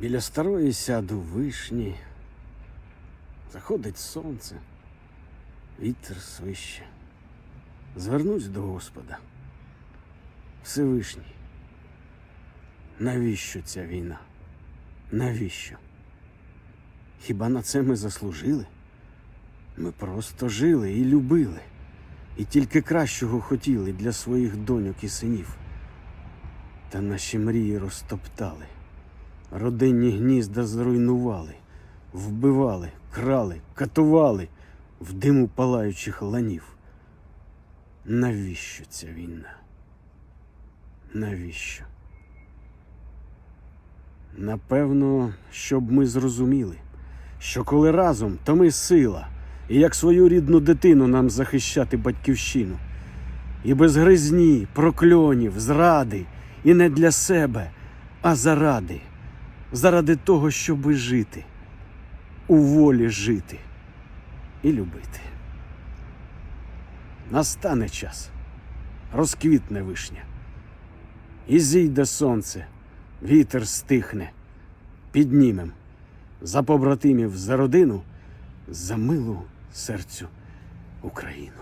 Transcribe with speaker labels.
Speaker 1: Біля старої сяду вишні. Заходить сонце, вітер свище. Звернусь до Господа. Всевишній. Навіщо ця війна? Навіщо? Хіба на це ми заслужили? Ми просто жили і любили, і тільки кращого хотіли для своїх доньок і синів. Та наші мрії розтоптали, родинні гнізда зруйнували, вбивали, крали, катували в диму палаючих ланів. Навіщо ця війна? Навіщо? Напевно, щоб ми зрозуміли, що коли разом, то ми сила, і як свою рідну дитину нам захищати батьківщину. І без гризні, прокльонів, зради, і не для себе, а заради, заради того, щоби жити, у волі жити і любити. Настане час, розквітне вишня, і зійде сонце, вітер стихне, піднімем за побратимів, за родину, за милу серцю Україну.